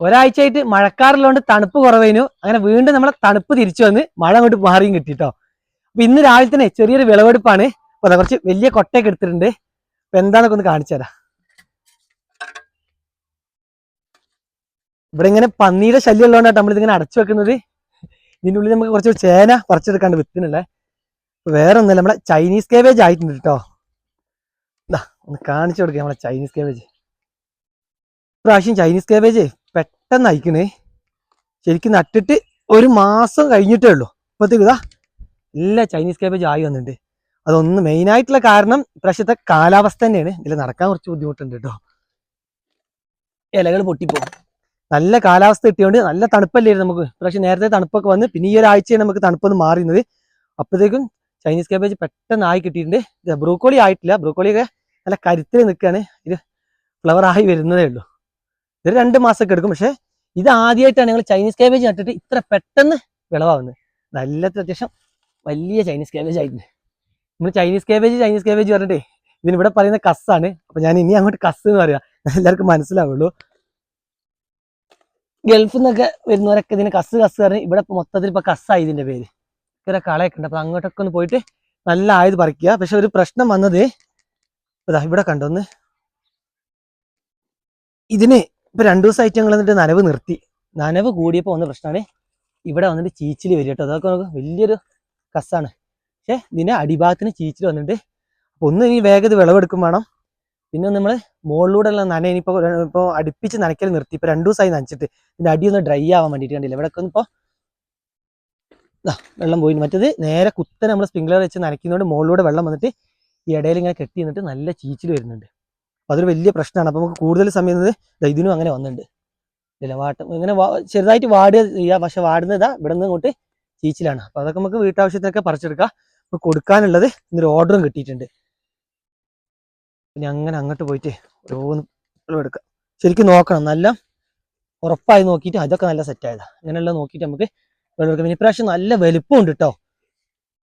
ഒരാഴ്ചയായിട്ട് മഴക്കാറിലുകൊണ്ട് തണുപ്പ് കുറവേനു. അങ്ങനെ വീണ്ടും നമ്മളെ തണുപ്പ് തിരിച്ചു വന്ന് മഴ അങ്ങോട്ട് മാറിയും കിട്ടിട്ടോ. അപ്പൊ ഇന്ന് രാവിലെ തന്നെ ചെറിയൊരു വിളവെടുപ്പാണ്. അപ്പൊ കുറച്ച് വലിയ കൊട്ടയൊക്കെ എടുത്തിട്ടുണ്ട്. അപ്പൊ എന്താന്നൊക്കെ ഒന്ന് കാണിച്ചു തരാം. ഇവിടെ ഇങ്ങനെ പന്നിയുടെ ശല്യം ഉള്ളതുകൊണ്ടാണ് നമ്മളിതിങ്ങനെ അടച്ചു വെക്കുന്നത്. ഇതിന്റെ ഉള്ളിൽ നമുക്ക് കുറച്ച് ചേന പറിച്ചെടുക്കാണ്ട് അപ്പൊ വേറെ ഒന്നല്ല നമ്മളെ ചൈനീസ് കേബേജ് ആയിട്ടുണ്ട് കേട്ടോ. ഒന്ന് കാണിച്ചു കൊടുക്കുക നമ്മളെ ചൈനീസ് കേബേജ് പ്രാവശ്യം ചൈനീസ് കേബേജ് പെട്ടെന്ന് അയക്കണേ ശരിക്കും നട്ടിട്ട് ഒരു മാസം കഴിഞ്ഞിട്ടേ ഉള്ളൂ. ഇപ്പോഴത്തേക്ക് ഇതാ എല്ലാ ചൈനീസ് കേബേജ് ആയി വന്നിട്ടുണ്ട്. അതൊന്ന് മെയിനായിട്ടുള്ള കാരണം ഇപ്രാവശ്യത്തെ കാലാവസ്ഥ തന്നെയാണ്. ഇതിൽ നടക്കാൻ കുറച്ച് ബുദ്ധിമുട്ടുണ്ട് കേട്ടോ ഇലകൾ പൊട്ടിപ്പോകും. നല്ല കാലാവസ്ഥ കിട്ടിയോണ്ട് നല്ല തണുപ്പല്ലായിരുന്നു നമുക്ക്. ഇപ്രാവശ്യം നേരത്തെ തണുപ്പൊക്കെ വന്ന് പിന്നെ ഈ ഒരാഴ്ചയാണ് നമുക്ക് തണുപ്പൊന്ന് മാറിയുന്നത് അപ്പോഴത്തേക്കും ചൈനീസ് കേബേജ് പെട്ടെന്ന് ആയി കിട്ടിയിട്ടുണ്ട് ബ്രോക്കോളി ആയിട്ടില്ല. ബ്രോക്കോളിയൊക്കെ നല്ല കരുത്തിൽ നിൽക്കുകയാണ് ഇത് ഫ്ലവർ ആയി വരുന്നതേ ഉള്ളൂ. ഇത് രണ്ട് മാസമൊക്കെ എടുക്കും. പക്ഷെ ഇത് ആദ്യമായിട്ടാണ് ഞങ്ങൾ ചൈനീസ് കാബേജ് നട്ടിട്ട് ഇത്ര പെട്ടെന്ന് വിളവാകുന്നത് നല്ല അത്യാവശ്യം വലിയ ചൈനീസ് കാബേജ് ആയിട്ടുണ്ട് നമ്മൾ ചൈനീസ് കാബേജ് ചൈനീസ് കാബേജ് പറഞ്ഞിട്ടേ ഇതിന് ഇവിടെ പറയുന്ന കസ്സാണ്. അപ്പൊ ഞാൻ ഇനി അങ്ങോട്ട് കസ് എന്ന് പറയാം. എല്ലാവർക്കും മനസ്സിലാവുള്ളൂ. ഗൾഫിൽ നിന്നൊക്കെ വരുന്നവരൊക്കെ ഇതിന് കസ് കസ് പറഞ്ഞ് ഇവിടെ മൊത്തത്തിൽ ഇപ്പൊ കസ്സായി ഇതിന്റെ പേര്. ഇത്ര കളയൊക്കെ ഉണ്ട്. അപ്പൊ അങ്ങോട്ടൊക്കെ ഒന്ന് പോയിട്ട് നല്ല ആയത് പറിക്കുക. പക്ഷെ ഒരു പ്രശ്നം വന്നത് ഇതാ ഇവിടെ കണ്ടോന്ന് ഇതിന് ഇപ്പൊ രണ്ടു ദിവസമായിട്ട് ഞങ്ങൾ എന്നിട്ട് നനവ് നിർത്തി. നനവ് കൂടിയപ്പോൾ വന്ന പ്രശ്നമാണ് ഇവിടെ വന്നിട്ട് ചീച്ചിൽ വരും കേട്ടോ. അതൊക്കെ നമുക്ക് വലിയൊരു കസ്സാണ് പക്ഷേ ഇതിന്റെ അടിഭാഗത്തിന് ചീച്ചിൽ വന്നിട്ട് അപ്പൊ ഒന്ന് ഇനി വേഗത വിളവെടുക്കും വേണം. പിന്നെ നമ്മൾ മുകളിലൂടെ ഉള്ള നന ഇനിയിപ്പോ ഇപ്പോൾ അടുപ്പിച്ച് നനയ്ക്കൽ നിർത്തി. ഇപ്പൊ രണ്ടു ദിവസമായി നനച്ചിട്ട്. അടി ഒന്ന് ഡ്രൈ ആവാൻ വേണ്ടിയിട്ട് കണ്ടില്ല? ഇവിടെ ഒക്കെ ഇപ്പൊ വെള്ളം പോയി. മറ്റത് നേരെ കുത്തനെ നമ്മൾ സ്പ്രിംഗ്ലർ വെച്ച് നനയ്ക്കുന്നതുകൊണ്ട് മുകളിലൂടെ വെള്ളം വന്നിട്ട് ഈ ഇടയിൽ ഇങ്ങനെ കെട്ടി നിന്നിട്ട് നല്ല ചീച്ചിൽ വരുന്നുണ്ട്. അപ്പൊ അതൊരു വലിയ പ്രശ്നമാണ്. അപ്പൊ നമുക്ക് കൂടുതൽ സമയം ഇതിനും അങ്ങനെ വന്നിട്ടുണ്ട്. ഇല്ല വാട്ടം ഇങ്ങനെ ചെറുതായിട്ട് വാടുക ചെയ്യുക പക്ഷെ വാടുന്നതാ ഇവിടെ നിന്ന് ഇങ്ങോട്ട് ചീച്ചിലാണ്. അപ്പൊ അതൊക്കെ നമുക്ക് വീട്ടാവശ്യത്തിനൊക്കെ പറിച്ചെടുക്കാം. അപ്പൊ കൊടുക്കാനുള്ളത് ഇന്നൊരു ഓർഡറും കിട്ടിയിട്ടുണ്ട്. പിന്നെ അങ്ങനെ അങ്ങോട്ട് പോയിട്ട് ഓരോന്ന് എടുക്കാം. ശരിക്കും നോക്കണം. നല്ല ഉറപ്പായി നോക്കിയിട്ട് അതൊക്കെ നല്ല സെറ്റായതാ അങ്ങനെയുള്ള നോക്കിയിട്ട് നമുക്ക് വെള്ളം എടുക്കാം. പിന്നെ ഇപ്രാവശ്യം നല്ല വലുപ്പമുണ്ട് കേട്ടോ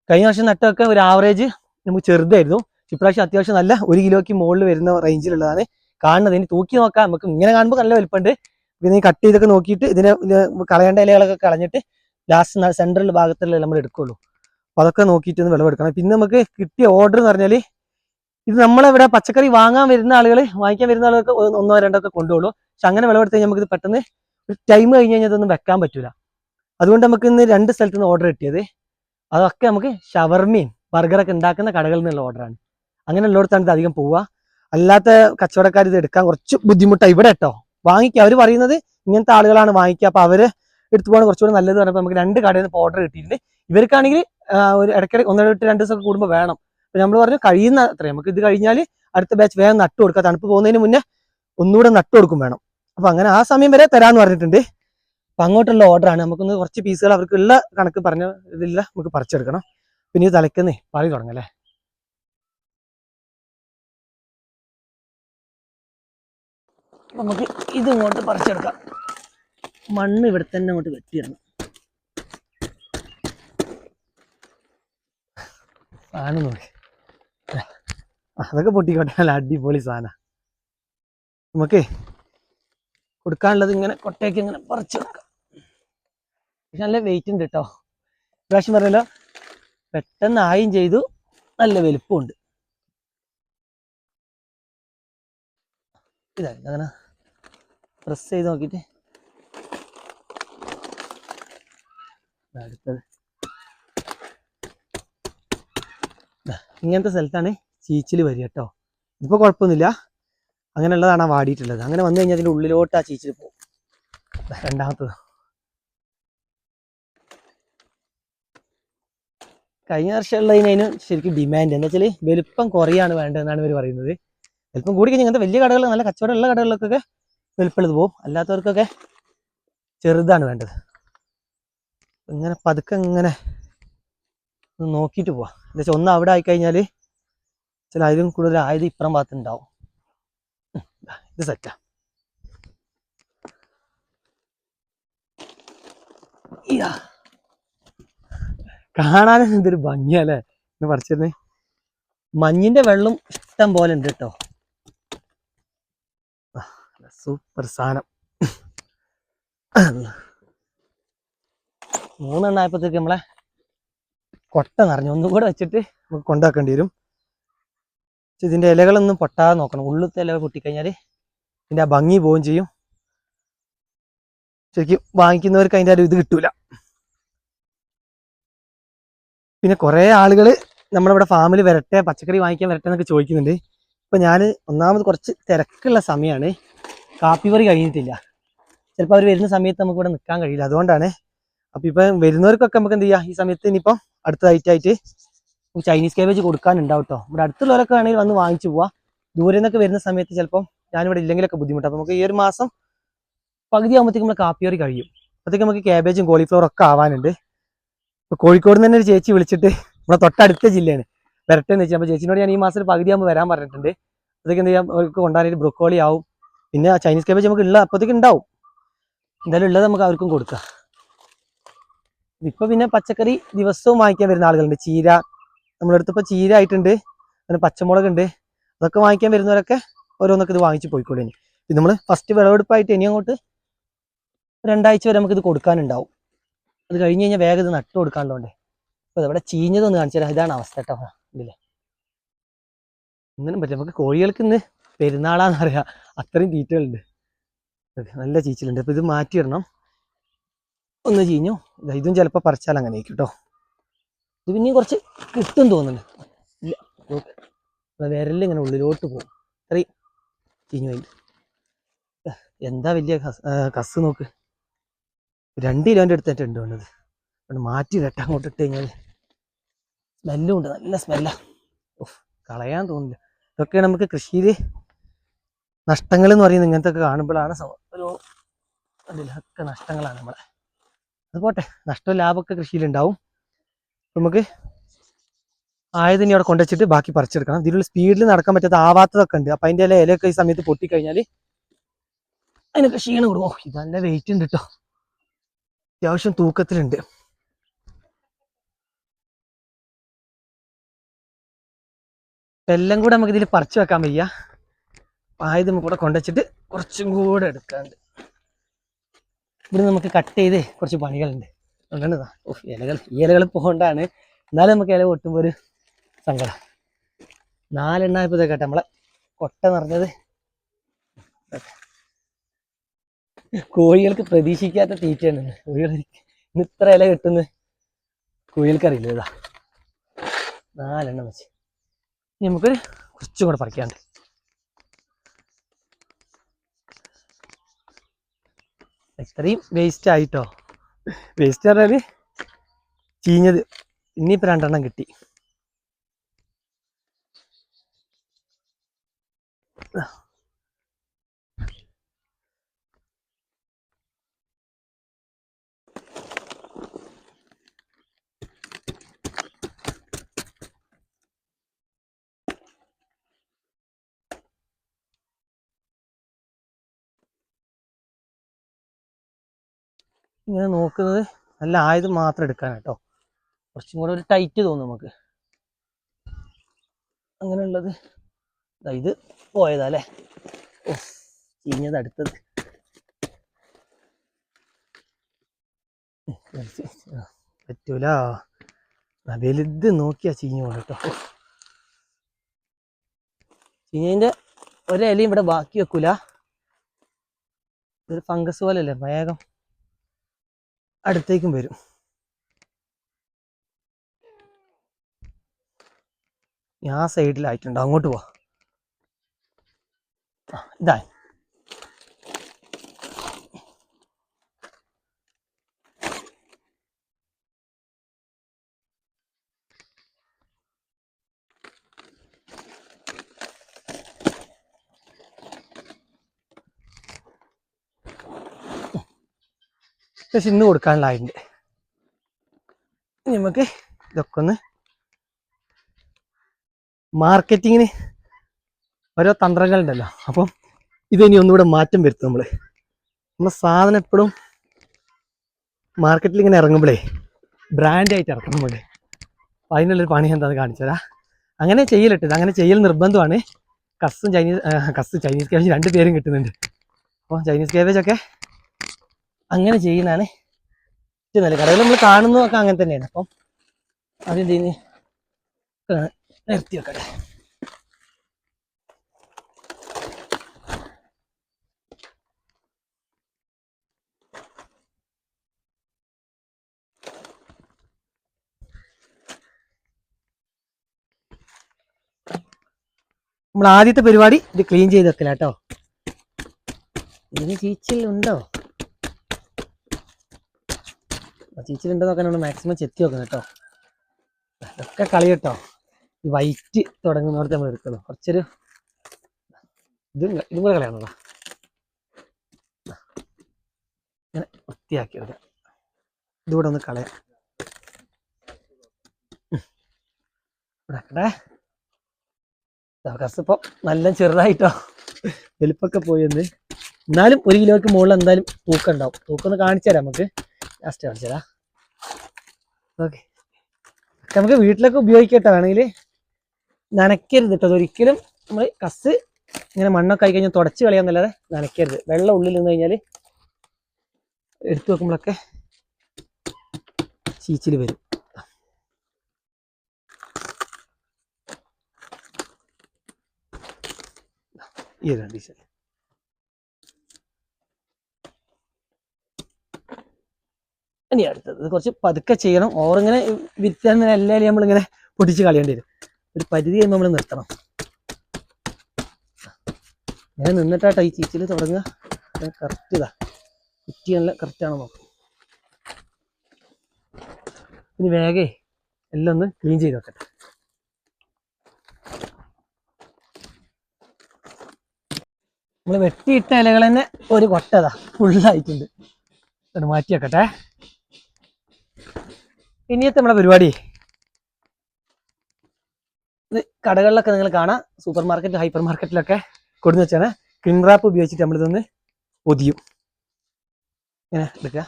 കഴിഞ്ഞ വർഷം നട്ടൊക്കെ ഒരു ആവറേജ് നമുക്ക് ചെറുതായിരുന്നു. ഇപ്രാവശ്യം അത്യാവശ്യം നല്ല ഒരു കിലോയ്ക്ക് മുകളിൽ വരുന്ന റേഞ്ചിലുള്ളതാണ് കാണുന്നത് ഇനി തൂക്കി നോക്കാം. നമുക്ക് ഇങ്ങനെ കാണുമ്പോൾ നല്ല വലുപ്പമുണ്ട്. പിന്നെ ഈ കട്ട് ചെയ്തൊക്കെ നോക്കിയിട്ട് ഇതിനെ കളയേണ്ട ഇലകളൊക്കെ കളഞ്ഞിട്ട് ലാസ്റ്റ് സെൻട്രൽ ഭാഗത്തുള്ള നമ്മൾ എടുക്കുള്ളൂ. അപ്പൊ അതൊക്കെ നോക്കിയിട്ട് ഒന്ന് വിളവെടുക്കണം. പിന്നെ നമുക്ക് കിട്ടിയ ഓർഡർ എന്ന് പറഞ്ഞാൽ ഇത് നമ്മളിവിടെ പച്ചക്കറി വാങ്ങാൻ വരുന്ന ആളുകൾ വാങ്ങിക്കാൻ വരുന്ന ആളുകൾക്ക് ഒന്നോ രണ്ടോ ഒക്കെ കൊണ്ടുപോകുള്ളൂ. പക്ഷെ അങ്ങനെ വിളവെടുത്ത് നമുക്ക് ഇത് പെട്ടെന്ന് ഒരു ടൈം കഴിഞ്ഞ് കഴിഞ്ഞാൽ ഇതൊന്നും വെക്കാൻ പറ്റൂല. അതുകൊണ്ട് നമുക്ക് ഇന്ന് രണ്ട് സ്ഥലത്ത് നിന്ന് ഓർഡർ കിട്ടിയത്. അതൊക്കെ നമുക്ക് ഷവർമയും ബർഗറൊക്കെ ഉണ്ടാക്കുന്ന കടകളിൽ നിന്നുള്ള ഓർഡറാണ് അങ്ങനെ ഉള്ളിടത്താണ് ഇത് അധികം പോവുക. അല്ലാത്ത കച്ചവടക്കാർ ഇത് എടുക്കാൻ കുറച്ച് ബുദ്ധിമുട്ടാണ് ഇവിടെ കേട്ടോ വാങ്ങിക്കുക അവർ പറയുന്നത് ഇങ്ങനത്തെ ആളുകളാണ് വാങ്ങിക്കുക അപ്പൊ അവർ എടുത്തു പോകാൻ കുറച്ചുകൂടെ നല്ലത് പറഞ്ഞപ്പോൾ നമുക്ക് രണ്ട് കടയിൽ നിന്ന് ഓർഡർ കിട്ടിയിട്ടുണ്ട്. ഇവർക്കാണെങ്കിൽ ഒരു ഇടയ്ക്കിടെ ഒന്നര വിട്ട് രണ്ട് ദിവസമൊക്കെ കൂടുമ്പോൾ വേണം. അപ്പൊ നമ്മൾ പറഞ്ഞു കഴിയുന്ന അത്രയും. നമുക്ക് ഇത് കഴിഞ്ഞാൽ അടുത്ത ബാച്ച് വേഗം നട്ടു കൊടുക്കുക. തണുപ്പ് പോകുന്നതിന് മുന്നേ ഒന്നുകൂടെ നട്ടു കൊടുക്കും വേണം. അപ്പൊ അങ്ങനെ ആ സമയം വരെ തരാന്ന് പറഞ്ഞിട്ടുണ്ട്. അപ്പൊ അങ്ങോട്ടുള്ള ഓർഡറാണ് നമുക്കൊന്ന് കുറച്ച് പീസുകൾ അവർക്കുള്ള കണക്ക് പറഞ്ഞ ഇതില്ല. നമുക്ക് പറിച്ചെടുക്കണം. പിന്നെ തലക്കുന്നേ പറയും തുടങ്ങല്ലേ? നമുക്ക് ഇതിങ്ങോട്ട് പറിച്ചെടുക്കാം. മണ്ണ് ഇവിടെ തന്നെ അങ്ങോട്ട് വെട്ടിയിടണം. സാധനം നോക്കി. അതൊക്കെ പൊട്ടിക്കോട്ടെ. നല്ല അടിപൊളി സാധന. നമുക്കേ കൊടുക്കാനുള്ളത് ഇങ്ങനെ കൊട്ടയൊക്കെ ഇങ്ങനെ പറിച്ചു പക്ഷെ നല്ല വെയിറ്റ് ഉണ്ട് കേട്ടോ പ്രാവശ്യം പറഞ്ഞല്ലോ പെട്ടെന്ന് ആയും ചെയ്തു നല്ല വലുപ്പമുണ്ട്. ഇതായി അങ്ങനെ പ്രസ് ചെയ്ത് നോക്കിയിട്ട്. അടുത്തത്. ഇങ്ങനത്തെ സ്ഥലത്താണ് ചീച്ചിൽ വരിക കേട്ടോ. ഇപ്പോൾ കുഴപ്പമൊന്നുമില്ല. അങ്ങനെയുള്ളതാണ് ആ വാടിയിട്ടുള്ളത്. അങ്ങനെ വന്നു കഴിഞ്ഞാൽ അതിന്റെ ഉള്ളിലോട്ട് ആ ചീച്ചിൽ പോകും. രണ്ടാമത്തത്. കഴിഞ്ഞ വർഷം അതിന് ശരിക്കും ഡിമാൻഡ് എന്താ വെച്ചാൽ വലുപ്പം കുറയാണ് വേണ്ടതെന്നാണ് ഇവർ പറയുന്നത്. വലുപ്പം കൂടി കഴിഞ്ഞാൽ ഇങ്ങനത്തെ വലിയ കടകൾ നല്ല കച്ചവടമുള്ള കടകളിലൊക്കെ വലുപ്പമുള്ളത് പോവും. അല്ലാത്തവർക്കൊക്കെ ചെറുതാണ് വേണ്ടത്. ഇങ്ങനെ പതുക്കെ ഇങ്ങനെ നോക്കിയിട്ട് പോവാം. എന്താ വെച്ചാൽ ഒന്ന് അവിടെ ആയിക്കഴിഞ്ഞാൽ ചില അതിലും കൂടുതൽ ആയത് ഇപ്പുറം ഭാഗത്ത് ഉണ്ടാവും ഉം, ദാ ഇത് സെറ്റാ. കാണാനും എന്തൊരു ഭംഗിയല്ലേ എന്ന് പറിച്ചിരുന്നേ. മഞ്ഞിന്റെ വെള്ളം ഇഷ്ടം പോലെ ഉണ്ട് കേട്ടോ. സൂപ്പർ സാധനം മൂന്നെണ്ണം ആയപ്പോഴത്തേക്ക് നമ്മളെ കൊട്ട നിറഞ്ഞു. ഒന്നും കൂടെ വെച്ചിട്ട് നമുക്ക് കൊണ്ടാക്കേണ്ടി വരും. പക്ഷെ ഇതിന്റെ ഇലകളൊന്നും പൊട്ടാതെ നോക്കണം. ഉള്ളിലത്തെ ഇല പൊട്ടിക്കഴിഞ്ഞാൽ ഇതിന്റെ ആ ഭംഗി പോവുകയും ചെയ്യും. ശരിക്കും വാങ്ങിക്കുന്നവർക്ക് അതിന്റെ ഒരു ഇത് കിട്ടൂല. പിന്നെ കുറേ ആളുകൾ നമ്മളിവിടെ ഫാമിൽ വരട്ടെ പച്ചക്കറി വാങ്ങിക്കാൻ വരട്ടെ എന്നൊക്കെ ചോദിക്കുന്നുണ്ട്. ഇപ്പം ഞാൻ ഒന്നാമത് കുറച്ച് തിരക്കുള്ള സമയമാണ്. കാപ്പി പറി കഴിഞ്ഞിട്ടില്ല. ചിലപ്പോൾ അവർ വരുന്ന സമയത്ത് നമുക്ക് ഇവിടെ നിൽക്കാൻ കഴിയില്ല. അതുകൊണ്ടാണ്. അപ്പൊ ഇപ്പൊ വരുന്നവർക്കൊക്കെ നമുക്ക് എന്ത് ചെയ്യാം ഈ സമയത്ത് ഇനിയിപ്പം അടുത്ത ഐറ്റം ആയിട്ട് ചൈനീസ് കേബേജ് കൊടുക്കാനുണ്ടാവും കേട്ടോ ഇവിടെ അടുത്തുള്ളവരൊക്കെ ആണെങ്കിൽ വന്ന് വാങ്ങിച്ചു പോവാ. ദൂരെ നിന്നൊക്കെ വരുന്ന സമയത്ത് ചിലപ്പം ഞാനിവിടെ ഇല്ലെങ്കിലൊക്കെ ബുദ്ധിമുട്ടാണ് അപ്പൊ നമുക്ക് ഈ ഒരു മാസം പകുതി ആകുമ്പോഴത്തേക്കും നമ്മൾ കാപ്പി കറി കഴിയും. അപ്പോഴത്തേക്ക് നമുക്ക് കേബേജും കോളിഫ്ലവറും ഒക്കെ ആവാനുണ്ട്. ഇപ്പൊ കോഴിക്കോട് നിന്ന് തന്നെ ഒരു ചേച്ചി വിളിച്ചിട്ട് നമ്മുടെ തൊട്ടടുത്ത ജില്ലയാണ്. വരട്ടെ എന്ന് വെച്ചാൽ അപ്പോൾ ചേച്ചിനോട് ഞാൻ ഈ മാസം പകുതി ആകുമ്പോൾ വരാൻ പറഞ്ഞിട്ടുണ്ട്. അതൊക്കെ എന്ത് ചെയ്യാം അവർക്ക് കൊണ്ടുവരാനായിട്ട് ബ്രൊക്കോളി ആവും. പിന്നെ ആ ചൈനീസ് കേബേജ് നമുക്ക് ഉള്ള അപ്പോഴത്തേക്ക് ഉണ്ടാവും എന്തായാലും ഉള്ളത് നമുക്ക് അവർക്കും കൊടുക്കാം. ഇപ്പൊ പിന്നെ പച്ചക്കറി ദിവസവും വാങ്ങിക്കാൻ വരുന്ന ആളുകളുണ്ട്. ചീര നമ്മുടെ അടുത്ത് ചീര ആയിട്ടുണ്ട്. പിന്നെ പച്ചമുളക് ഉണ്ട് അതൊക്കെ വാങ്ങിക്കാൻ വരുന്നവരൊക്കെ ഓരോന്നൊക്കെ ഇത് വാങ്ങിച്ച് പോയിക്കോളൂ ഇനി. ഇത് നമ്മൾ ഫസ്റ്റ് വിളവെടുപ്പായിട്ട് ഇനി അങ്ങോട്ട് രണ്ടാഴ്ച വരെ നമുക്ക് ഇത് കൊടുക്കാനുണ്ടാവും. അത് കഴിഞ്ഞ് കഴിഞ്ഞാൽ വേഗം ഇത് നട്ടു കൊടുക്കാനുള്ളതുകൊണ്ട് അപ്പൊ ഇതവിടെ ചീഞ്ഞതൊന്ന് കാണിച്ചു തരാം. ഇതാണ് അവസ്ഥ കേട്ടോ. ഇതില്ലേ ഒന്നിനും പറ്റില്ല. നമുക്ക് കോഴികൾക്ക് ഇന്ന് പെരുന്നാളാന്ന് പറയാം അത്രയും തീറ്റകളുണ്ട് നല്ല ചീച്ചിലുണ്ട്. അപ്പൊ ഇത് മാറ്റിയിടണം. ഒന്ന് ചീഞ്ഞു. ഇതും ചിലപ്പോൾ പറിച്ചാൽ അങ്ങനെ കേട്ടോ ഇത് പിന്നെയും കുറച്ച് കിട്ടും തോന്നുന്നു ഇല്ല. നോക്ക്. ദാ വിരലിൽ ഇങ്ങനെ ഉള്ളിലോട്ട് പോകും. അത്രയും ചീഞ്ഞു അതിന്റെ എന്താ വലിയ കസ് നോക്ക്. രണ്ട് കിലോന്റെ അടുത്തായിട്ടുണ്ട് വേണ്ടത് അതുകൊണ്ട് മാറ്റി ഇടട്ടെ അങ്ങോട്ട് ഇട്ട് കഴിഞ്ഞാൽ സ്മെല്ലും ഉണ്ട്. നല്ല സ്മെല്ലാ. ഓഹ് കളയാൻ തോന്നില്ല ഇതൊക്കെ നമുക്ക് കൃഷിയിൽ നഷ്ടങ്ങൾ എന്ന് പറയുന്നത് ഇങ്ങനത്തെ ഒക്കെ കാണുമ്പോഴാണ് ഒരു നഷ്ടങ്ങളാണ് നമ്മളെ. അത് പോട്ടെ. നഷ്ടവും ലാഭമൊക്കെ കൃഷിയിലുണ്ടാവും. നമുക്ക് ആയതിനെ അവിടെ കൊണ്ടുവച്ചിട്ട് ബാക്കി പറിച്ചെടുക്കണം. ഇതിലുള്ള സ്പീഡിൽ നടക്കാൻ പറ്റാത്ത ആവാത്തതൊക്കെ ഉണ്ട്. അപ്പം അതിന്റെ ഇല ഇലയൊക്കെ ഈ സമയത്ത് പൊട്ടിക്കഴിഞ്ഞാൽ അതിനൊക്കെ ക്ഷീണം കൊടുക്കും ഓ, ഇത് നല്ല വെയിറ്റ് ഉണ്ട് കേട്ടോ അത്യാവശ്യം തൂക്കത്തിലുണ്ട്. എല്ലാം കൂടെ നമുക്ക് ഇതിൽ പറിച്ചു വെക്കാൻ വയ്യ. നമുക്ക് കൂടെ കൊണ്ടുവച്ചിട്ട് കുറച്ചും കൂടെ എടുക്കാണ്ട്. ഇവിടെ നമുക്ക് കട്ട് ചെയ്ത് കുറച്ച് പണികളുണ്ട്. അതുകൊണ്ടാണ്. ഓ ഇലകൾ ഈ ഇലകൾ പോകൊണ്ടാണ് എന്നാലും നമുക്ക് ഇല പൊട്ടുമ്പോൾ ഒരു സങ്കടം. നാലെണ്ണ ആയപ്പോൾ കേട്ടെ നമ്മളെ കൊട്ട നിറഞ്ഞത്. കോഴികൾക്ക് പ്രതീക്ഷിക്കാത്ത തീറ്റയാണ് കോഴികൾ ഇന്ന് ഇത്ര ഇല കിട്ടുന്ന കോഴികൾക്കറിയില്ല ഇതാ നാലെണ്ണം വെച്ച്. ഇനി നമുക്ക് കുറച്ചും കൂടെ പറിക്കാണ്ട്. ഇത്രയും വേസ്റ്റ് ആയിട്ടോ? വേസ്റ്റ് പറഞ്ഞാൽ ചീഞ്ഞത് ഇനിയിപ്പോ രണ്ടെണ്ണം കിട്ടി. ഇങ്ങനെ നോക്കുന്നത് നല്ല ആയത് മാത്രം എടുക്കാൻ കേട്ടോ കുറച്ചും കൂടെ ഒരു ടൈറ്റ് തോന്നും നമുക്ക്. അങ്ങനെയുള്ളത്. ഇത് പോയതാ അല്ലേ ഓ ചീഞ്ഞത് അടുത്തത്. പറ്റൂല. വലുത് നോക്കിയാ ചീഞ്ഞു പോലെ കേട്ടോ ചീഞ്ഞതിന്റെ ഒരിലയും ഇവിടെ ബാക്കി വെക്കൂല. ഇതൊരു ഫംഗസ് പോലെയല്ലേ വേഗം. അടുത്തേക്കും വരും. ഞാൻ സൈഡിലായിട്ടുണ്ട് അങ്ങോട്ട് പോവാ. ആ, ഇതാ പക്ഷെ ഇന്ന് ഇനി നമുക്ക് ഇതൊക്കെ ഒന്ന് മാർക്കറ്റിങ്ങിന് ഓരോ തന്ത്രങ്ങളുണ്ടല്ലോ അപ്പം ഇതിനി ഒന്നുകൂടെ മാറ്റം വരുത്തും നമ്മൾ നമ്മളെ സാധനം എപ്പോഴും മാർക്കറ്റിൽ ഇങ്ങനെ ഇറങ്ങുമ്പോഴേ ബ്രാൻഡായിട്ട് ഇറക്കണം നമ്മൾ അതിനുള്ളൊരു പണി എന്താണെന്ന് കാണിച്ചതാ അങ്ങനെ ചെയ്യലിട്ടത് അങ്ങനെ ചെയ്യൽ നിർബന്ധമാണ്. കസ്സും ചൈനീസ് ആ, കസ് ചൈനീസ് കേബേജ് രണ്ട് പേരും കിട്ടുന്നുണ്ട്. അപ്പോൾ ചൈനീസ് കേബേജ് ഒക്കെ അങ്ങനെ ചെയ്യുന്നതാണ് ഏറ്റവും നല്ല കടകൾ നമ്മൾ കാണുന്നതൊക്കെ അങ്ങനെ തന്നെയാണ്. അപ്പം ആദ്യം ചെയ്യുന്ന നിർത്തി വെക്കട്ടെ. നമ്മൾ ആദ്യത്തെ പരിപാടി ഇത് ക്ലീൻ ചെയ്ത് വെക്കലാട്ടോ. ഇതിന് ചീച്ചിലുണ്ടോ? ചീച്ചിലുണ്ടോ നോക്കാൻ നമ്മൾ മാക്സിമം ചെത്തി നോക്കുന്നത് കേട്ടോ. അതൊക്കെ കളി കേട്ടോ. ഈ വൈറ്റ് തുടങ്ങുന്നവർക്ക് നമ്മൾ എടുക്കുന്നു കുറച്ചൊരു ഇതും ഇതും കൂടെ കളയാണല്ലോ ഇങ്ങനെ വൃത്തിയാക്കി എടുക്കാം ഇതുകൂടെ ഒന്ന് കളയാം. ഉം. ഇവിടെ വെക്കട്ടെ കസ് നല്ല ചെറുതായിട്ടോ. വലിപ്പൊക്കെ പോയെന്ന് എന്നാലും ഒരു കിലോയ്ക്ക് മുകളിൽ എന്തായാലും തൂക്കം ഉണ്ടാവും. തൂക്കം ഒന്ന് കാണിച്ചു തരാം നമുക്ക്. ലാസ്റ്റ് കാണിച്ചു തരാം. ഓക്കെ നമുക്ക് വീട്ടിലൊക്കെ ഉപയോഗിക്കട്ടാണെങ്കിൽ നനയ്ക്കരുത് കേട്ടോ. അതൊരിക്കലും നമ്മൾ കസ് ഇങ്ങനെ മണ്ണൊക്കെ ആയി കഴിഞ്ഞാൽ തുടച്ച് കളയാന്നല്ലാതെ നനയ്ക്കരുത്. വെള്ളം ഉള്ളിൽ നിന്ന് കഴിഞ്ഞാൽ എടുത്തു വെക്കുമ്പോഴൊക്കെ ചീച്ചിൽ വരും. ഈ രണ്ട് ഇനി അടുത്തത്. ഇത് കുറച്ച് പതുക്കെ ചെയ്യണം. ഓറിങ്ങനെ വിറ്റാൻ എല്ലാവരും നമ്മളിങ്ങനെ പൊടിച്ച് കളയേണ്ടി വരും. ഒരു പരിധി നമ്മൾ നിർത്തണം. ഞാൻ നിന്നിട്ടാട്ടോ ഈ ചീച്ചിൽ തുടങ്ങുക. കറക്റ്റ് ഇതാ. കുറ്റി നല്ല കറക്റ്റാണ് നോക്കും. ഇനി വേഗേ എല്ലാം ഒന്ന് ക്ലീൻ ചെയ്ത് വെക്കട്ടെ. നമ്മൾ വെട്ടിയിട്ട ഇലകൾ തന്നെ ഒരു കൊട്ടതാ ഫുള്ളായിട്ടുണ്ട് അത് മാറ്റി വെക്കട്ടെ. ഇനിയത്തെ നമ്മുടെ പരിപാടി. കടകളിലൊക്കെ നിങ്ങൾ കാണാം. സൂപ്പർ മാർക്കറ്റ് ഹൈപ്പർ മാർക്കറ്റിലൊക്കെ കൊടുന്ന് വെച്ചാണ്. ക്ലിൻ റാപ്പ് ഉപയോഗിച്ചിട്ട് നമ്മളിതൊന്ന് പൊതിയും. ഇങ്ങനെ എടുക്കുക.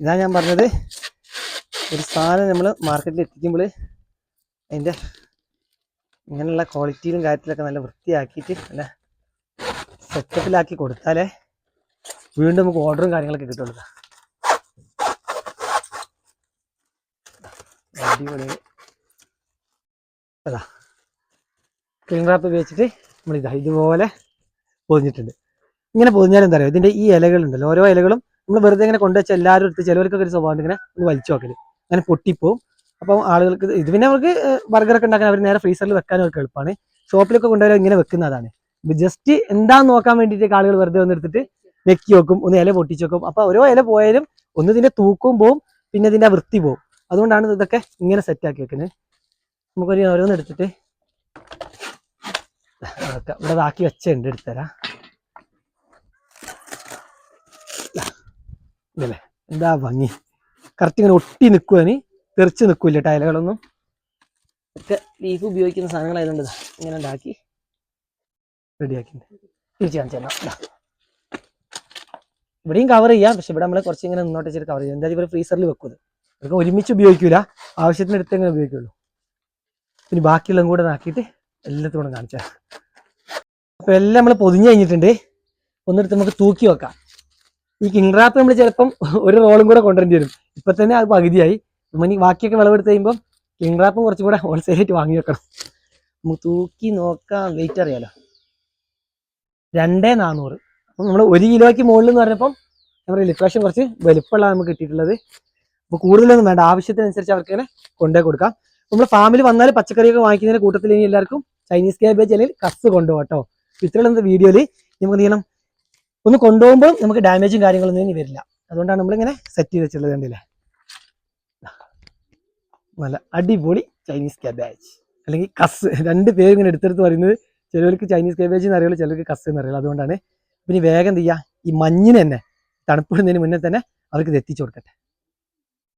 ഇതാ ഞാൻ പറഞ്ഞത്. ഒരു സാധനം നമ്മൾ മാർക്കറ്റിൽ എത്തിക്കുമ്പോൾ അതിന്റെ ഇങ്ങനെയുള്ള ക്വാളിറ്റിയിലും കാര്യത്തിലൊക്കെ നല്ല വൃത്തിയാക്കിയിട്ട് നല്ല സെറ്റപ്പിലാക്കി കൊടുത്താലേ വീണ്ടും നമുക്ക് ഓർഡറും കാര്യങ്ങളൊക്കെ കിട്ടുള്ളൂ അടിപൊളി. അതാ. ക്ലീൻ റാപ്പ് ഉപയോഗിച്ചിട്ട് നമ്മൾ ഇതാ ഇതുപോലെ പൊതിഞ്ഞിട്ടുണ്ട്. ഇങ്ങനെ പൊതിഞ്ഞാൽ എന്താ പറയുക ഇതിന്റെ ഈ ഇലകളുണ്ടല്ലോ ഓരോ ഇലകളും നമ്മൾ വെറുതെ ഇങ്ങനെ കൊണ്ടുവച്ച എല്ലാവരും എടുത്ത് ചിലവർക്കൊക്കെ ഒരു സ്വഭാവം ഇങ്ങനെ ഒന്ന് വലിച്ചു നോക്കൽ. അങ്ങനെ പൊട്ടിപ്പോവും. അപ്പം ആളുകൾക്ക് ഇത് പിന്നെ നമുക്ക് ബർഗറൊക്കെ ഉണ്ടാക്കാൻ അവർ നേരെ ഫ്രീസറിൽ വെക്കാനും അവർക്ക് എളുപ്പമാണ് ഷോപ്പിലൊക്കെ കൊണ്ടുവരാൻ ഇങ്ങനെ വെക്കുന്നതാണ്. ജസ്റ്റ് എന്താന്ന് നോക്കാൻ വേണ്ടിയിട്ട് ആളുകൾ വെറുതെ ഒന്ന് നെക്കി വെക്കും ഒന്ന് ഇല പൊട്ടിച്ച് വെക്കും. അപ്പൊ ഓരോ ഇല പോയാലും ഒന്ന് ഇതിന്റെ തൂക്കവും പോവും പിന്നെ ഇതിന്റെ വൃത്തി പോവും. അതുകൊണ്ടാണ് ഇതൊക്കെ ഇങ്ങനെ സെറ്റ് ആക്കി വെക്കുന്നത്. നമുക്കൊരു ഓരോന്ന് എടുത്തിട്ട് ഇവിടെ ബാക്കി വെച്ചുണ്ട് എടുത്തരാം. ഇതല്ലേ? എന്താ ഭംഗി? കറക്റ്റ് ഇങ്ങനെ ഒട്ടി നിൽക്കുവാന് തെറിച്ച് നിൽക്കൂല ടയലുകളൊന്നും ഒക്കെ ലീഫ് ഉപയോഗിക്കുന്ന സാധനങ്ങളായതുകൊണ്ട് ഇങ്ങനെ ഉണ്ടാക്കി റെഡിയാക്കിയിട്ടുണ്ട് തിരിച്ചു കാണിച്ചു തരാം. ഇവിടെയും കവർ ചെയ്യാം. പക്ഷെ ഇവിടെ നമ്മൾ കുറച്ച് ഇങ്ങനെ നിന്നോട്ട് വെച്ചിട്ട് കവർ ചെയ്യാം. എന്തായാലും ഇവർ ഫ്രീസറിൽ വെക്കുന്നത് ഇവർക്ക് ഒരുമിച്ച് ഉപയോഗിക്കൂല. ആവശ്യത്തിന് എടുത്ത് എങ്ങനെ ഉപയോഗിക്കുള്ളൂ. പിന്നെ ബാക്കിയുള്ളതും കൂടെ ആക്കിയിട്ട് എല്ലാത്തും കൂടെ കാണിച്ചു തരാം. അപ്പൊ എല്ലാം നമ്മൾ പൊതിഞ്ഞ് കഴിഞ്ഞിട്ടുണ്ട്. ഒന്നെടുത്ത് നമുക്ക് തൂക്കി വെക്കാം. ഈ കിങ് റാപ്പ് നമ്മൾ ചിലപ്പം ഒരു റോളും കൂടെ കൊണ്ടുവരേണ്ടി വരും. ഇപ്പൊ തന്നെ അത് പകുതിയായി. ഇനി ബാക്കിയൊക്കെ വിളവെടുത്ത് കഴിയുമ്പോൾ കിങ് റാപ്പും കുറച്ചും കൂടെ ഹോൾസെയിൽ ആയിട്ട് വാങ്ങി വെക്കണം. നമുക്ക് തൂക്കി നോക്കാം. വെയിറ്റ് അറിയാലോ? രണ്ടേ നാനൂറ് അപ്പം നമ്മൾ ഒരു കിലോയ്ക്ക് മുകളിൽ എന്ന് പറഞ്ഞപ്പം നമ്മുടെ ലിക്വേഷൻ കുറച്ച് വലുപ്പമുള്ള നമുക്ക് കിട്ടിയിട്ടുള്ളത്. അപ്പോൾ കൂടുതലൊന്നും വേണ്ട. ആവശ്യത്തിനനുസരിച്ച് അവർക്ക് ഇങ്ങനെ കൊണ്ടേ കൊടുക്കാം നമ്മൾ ഫാമിൽ വന്നാൽ പച്ചക്കറിയൊക്കെ വാങ്ങിക്കുന്നതിന് കൂട്ടത്തിൽ ഇനി എല്ലാവർക്കും ചൈനീസ് ക്യാബേജ് അല്ലെങ്കിൽ കസ് കൊണ്ടുപോകാം കേട്ടോ. ഇത്രയുള്ള വീഡിയോയിൽ നമുക്ക് ചെയ്യണം? ഒന്ന് കൊണ്ടുപോകുമ്പോൾ നമുക്ക് ഡാമേജും കാര്യങ്ങളൊന്നും ഇനി വരില്ല. അതുകൊണ്ടാണ് നമ്മളിങ്ങനെ സെറ്റ് ചെയ്ത് വെച്ചിട്ടുള്ളത് കണ്ടില്ലേ? നല്ല അടിപൊളി ചൈനീസ് ക്യാബേജ് അല്ലെങ്കിൽ കസ് രണ്ട് പേര് ഇങ്ങനെ എടുത്തെടുത്ത് പറയുന്നത് ചിലവർക്ക് ചൈനീസ് ക്യാബേജ് എന്ന് അറിയുള്ളൂ ചിലർക്ക് കസ് എന്ന് അറിയുള്ളൂ അതുകൊണ്ടാണ് പിന്നെ വേഗം എന്ത് ചെയ്യുക ഈ മഞ്ഞിന് തന്നെ തണുപ്പിടുന്നതിന് മുന്നേ തന്നെ അവർക്ക് ഇത് എത്തിച്ചു കൊടുക്കട്ടെ.